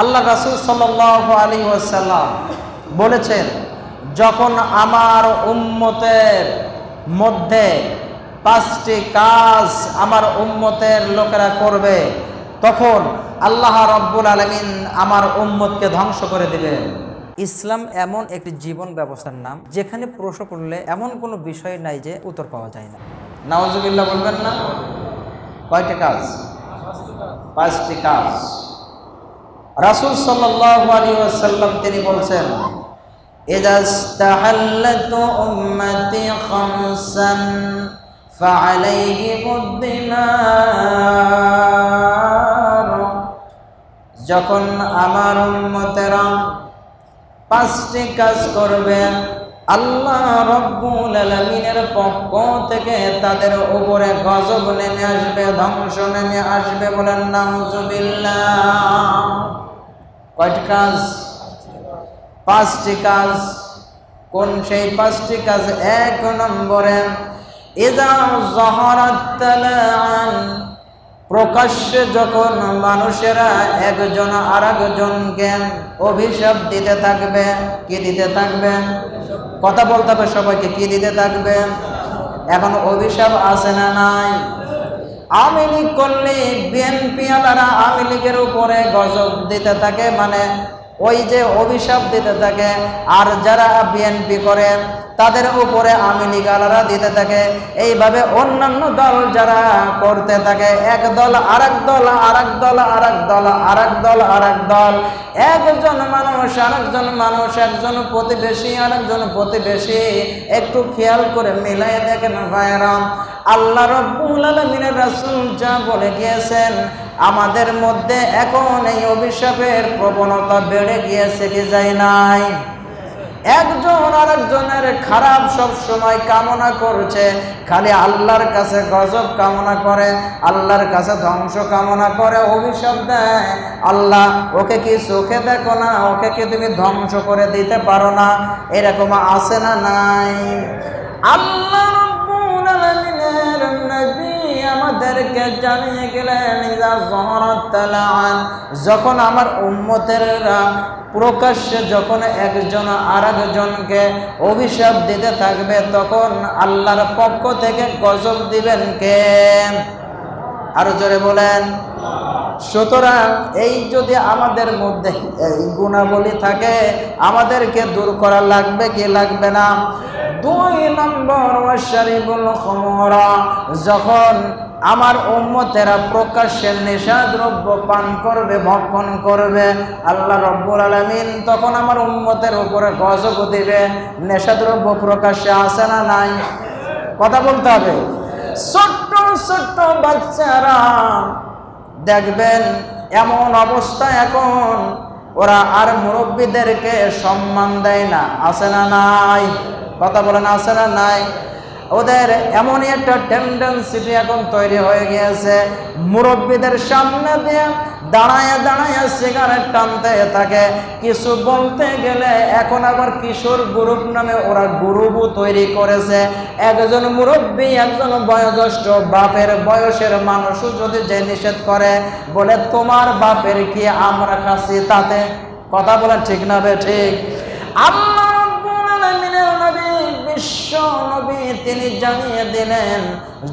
আল্লাহ রাসুল সাল্লাহ আলী ওয়াসাল্লাম বলেছেন যখন আমার উম্মতের মধ্যে পাঁচটি কাজ আমার উম্মতের লোকেরা করবে তখন আল্লাহ রব্বুল আলমিন আমার উম্মতকে ধ্বংস করে দিবেন। ইসলাম এমন একটি জীবন ব্যবস্থার নাম যেখানে প্রশ্ন করলে এমন কোনো বিষয় নাই যে উত্তর পাওয়া যায় না। নওয়াজুবিল্লাহ বলবেন না? কয়টি কাজ? পাঁচটি কাজ। রাসুল সাল্লাম তিনি বলছেন إذا استحلت أمتي خمسا فعليهم الدمار যখন আমার উম্মতেরা পাঁচটি কাজ করবে আল্লাহ রব্বুল আলমিনের পক্ষ থেকে তাদের উপরে গজব নেমে আসবে ধ্বংস নেমে আসবে বলেন নাউজুবিল্লাহ কয়টি কাজ পাঁচটি কাজ কোন সেই পাঁচটি কাজ এক নম্বরে প্রকাশ্যে যখন মানুষেরা একজন আর একজনকে অভিশাপ দিতে থাকবে, কি দিতে থাকবে? কথা বলতে হবে সবাইকে, কি দিতে থাকবে? এখন অভিশাপ আছে না নাই? আওয়ামী লীগ করলে বিএনপি আলারা আওয়ামী লীগের উপরে গজব দিতে থাকে মানে ওই যে অভিশাপ দিতে থাকে, আর যারা বিএনপি করে, তাদের উপরে আওয়ামী লীগ আলারা দিতে থাকে। এইভাবে অন্যান্য দল যারা করতে থাকে, এক দল আরেক দল আরেক দল আরেক দল আরেক দল আরেক দল। একজন মানুষ, আরেকজন মানুষ, একজন প্রতিবেশী, আরেকজন প্রতিবেশী, একটু খেয়াল করে মিলাই দেখেন ভাইরাম আল্লাহ রব্বুল আলমিনের রাসূল যা বলে গিয়েছেন আমাদের মধ্যে এখন এই অভিশাপের প্রবণতা বেড়ে গিয়েছে কি যায় নাই? একজন আরেকজনের খারাপ সব সময় কামনা করছে, খালি আল্লাহর কাছে গজব কামনা করে, আল্লাহর কাছে ধ্বংস কামনা করে, অভিশাপ দেয়। আল্লাহ, ওকে কি চোখে দেখো না? ওকে কি তুমি ধ্বংস করে দিতে পারো না? এরকম আছে না নাই? আল্লাহ নবী আমাদেরকে জানিয়ে গেলেন যখন আমার উম্মতেরা প্রকাশ্যে যখন একজন আর একজনকে অভিশাপ দিতে থাকবে, তখন আল্লাহর পক্ষ থেকে গজব দিবেন কে? আরও জোরে বলেন। সুতরাং এই যদি আমাদের মধ্যে এই গুণাবলী থাকে, আমাদেরকে দূর করা লাগবে কি লাগবে না? দুই নম্বর যখন আমার উম্মতেরা প্রকাশ্যে নেশা দ্রব্য পান করবে, ভক্ষণ করবে। আল্লাহ রব্বুল আলমিন তখন আমার উম্মতের উপরে গজব দিবে। নেশা দ্রব্য প্রকাশ্যে আসে না নাই? কথা বলতে হবে। ছোট্ট ছোট্ট বাচ্চারা দেখবেন এমন অবস্থা এখন। ওরা আর মুরব্বীদেরকে সম্মান দেয় না। আসে না নাই? কথা বলেন আসে না নাই? ওদের এমনই একটা টেন্ডেন্সিটি এখন তৈরি হয়ে গিয়েছে। মুরব্বীদের সামনে দিয়ে দাঁড়ায় দাঁড়ায় সিগারেট টানতে থাকে। কিছু বলতে গেলে এখন আবার কিশোর গ্রুপ নামে ওরা গ্রুপও তৈরি করেছে। একজন মুরব্বী, একজন বয়োজ্যেষ্ঠ, বাপের বয়সের মানুষও যদি যে নিষেধ করে, বলে, তোমার বাপের কি আমরা খাচ্ছি তাতে কথা বলে ঠিক না বে, ঠিক। নবী বিশ্ব নবী তিনি জানিয়ে দিলেন,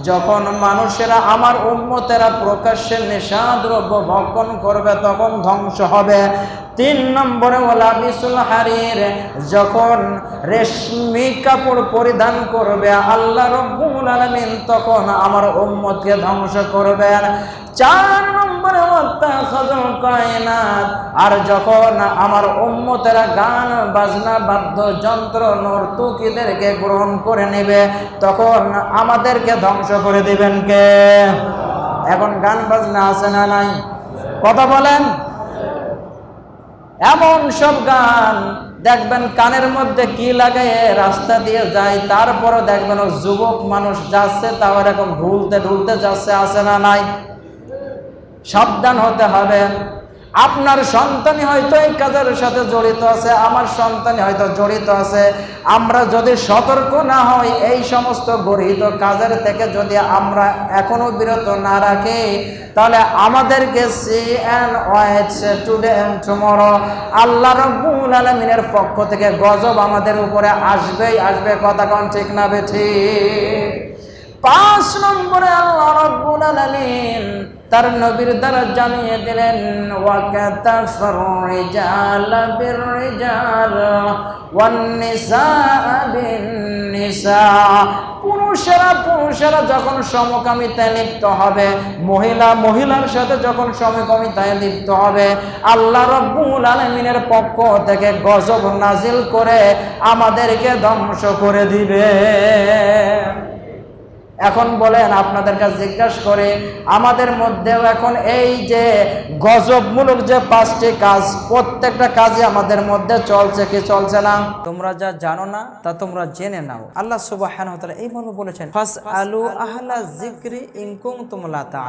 যখন মানুষেরা আমার উন্মতেরা প্রকাশ্যে নেশাদ্রব্য ভক্ষণ করবে, তখন ধ্বংস হবে। তিন নম্বরে ওলা বিশুল হারির, যখন রেশমি কাপড় পরিধান করবে, আল্লাহ রব্বুল আলমিন তখন আমার উম্মতকে ধ্বংস করবেন চার নম্বরে কায়নাত, আর যখন আমার উম্মতেরা গান, বাজনা বাদ্য যন্ত্র নর্তুকিদেরকে গ্রহণ করে নেবে, তখন আমাদেরকে ধ্বংস করে দিবেন কে? এখন গান, বাজনা আছে না নাই? কথা বলেন। এমন সব গান, দেখবেন কানের মধ্যে কি লাগে, রাস্তা দিয়ে যায়, তারপরও দেখবেন ও যুবক মানুষ যাচ্ছে, তাও এরকম ঢুলতে ঢুলতে যাচ্ছে আসে না নাই? সাবধান হতে হবে। আপনার সন্তানই হয়তো এই কাজের সাথে জড়িত আছে, আমার সন্তানই হয়তো জড়িত আছে। আমরা যদি সতর্ক না হই, এই সমস্ত গরিত কাজের থেকে যদি আমরা এখনও বিরত না রাখি, তাহলে আমাদেরকে see and which today and tomorrow আল্লাহ রব্বুল আলমিনের পক্ষ থেকে গজব আমাদের উপরে আসবেই আসবে, কথা কোন ঠিক না বে ঠিক? পাঁচ নম্বরে আল্লাহ রব্বুল আলামিন তার নবীর দ্বারা জানিয়ে দিলেন পুরুষেরা পুরুষেরা যখন সমকামিতায় লিপ্ত হবে, মহিলা মহিলার সাথে যখন সমকামিতায় লিপ্ত হবে, আল্লাহ রব্বুল আলমিনের পক্ষ থেকে গজব নাজিল করে আমাদেরকে ধ্বংস করে দিবে। এখন বলেন, আপনাদের কাছে জিজ্ঞাসা করে, আমাদের মধ্যেও এখন এই যে গজবমূলক যে পাঁচটি কাজ, প্রত্যেকটা কাজে আমাদের মধ্যে চলছে কি চলছে না? তোমরা যা জানো না, তা তোমরা জেনে নাও। আল্লাহ সুবাহ এই বলেছেন ফাস আলু আহলা জিক্রি ইংকুম তুমলা তা